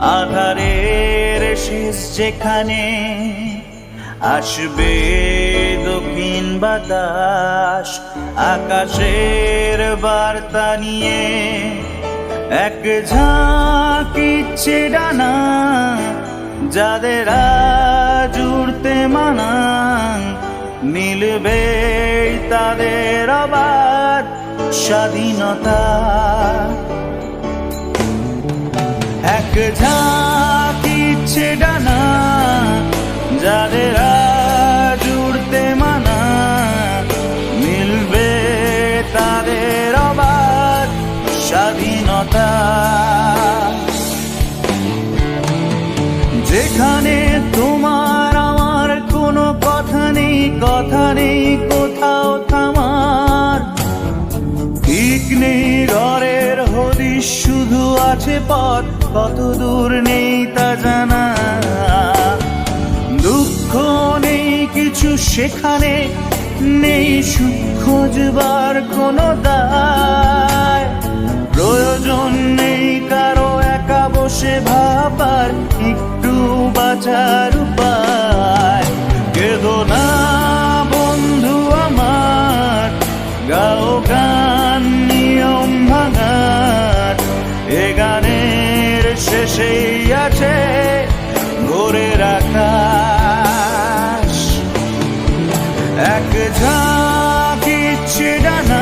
আধারের শেষ যেখানে আসবে দক্ষিণ বাতাস, আকাশের বার্তা নিয়ে এক ঝাঁক ইচ্ছে ডানা, যাদের জুড়তে উড়তে মানা, মিলবে তাদের আবার স্বাধীনতা। এক ঝাঁক ডানা, যাদের আজ উড়তে মানা, মিলবে তাদের আবার স্বাধীনতা। যেখানে তোমার আমার কোনো কথা নেই কথা নেই, কোথাও থামার ঠিক নেই হদিশ শুধু আছে পথ, কত দূর নেই তা জানা। দুঃখ নেই কিছু সেখানে, নেই সুখ খোঁজবার কোনো দায়। প্রয়োজন নেই কারও একা বসে ভাবার, একটু বাঁচার উপায়। এ শেষে আছে ভোরের আকাশ। এক ঝাঁক ইচ্ছে ডানা